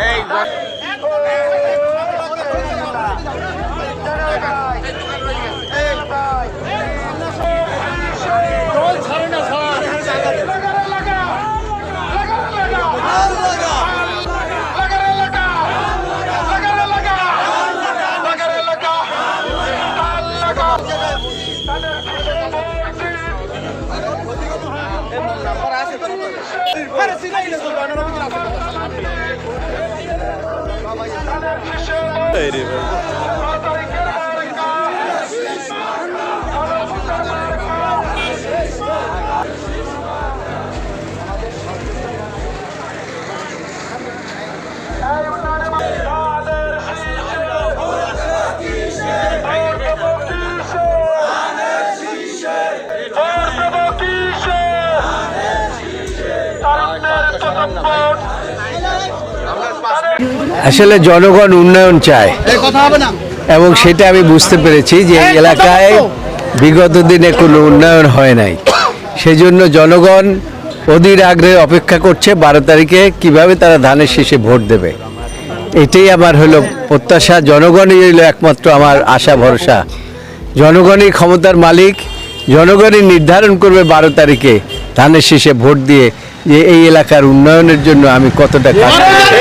Hey, what? সামনে আসছে আসলে জনগণ উন্নয়ন চায়। এবং সেটা আমি বুঝতে পেরেছি যে এই এলাকায় বিগত দিনে কোনো উন্নয়ন হয় নাই। সেজন্য জনগণ অধীর আগ্রহে অপেক্ষা করছে বারো তারিখে কীভাবে তারা ধানের শেষে ভোট দেবে। এটাই আমার হলো প্রত্যাশা। জনগণই হলো একমাত্র আমার আশা ভরসা। জনগণই ক্ষমতার মালিক। জনগণই নির্ধারণ করবে বারো তারিখে ধানের শেষে ভোট দিয়ে যে এই এলাকার উন্নয়নের জন্য আমি কতটা কাজ করছি।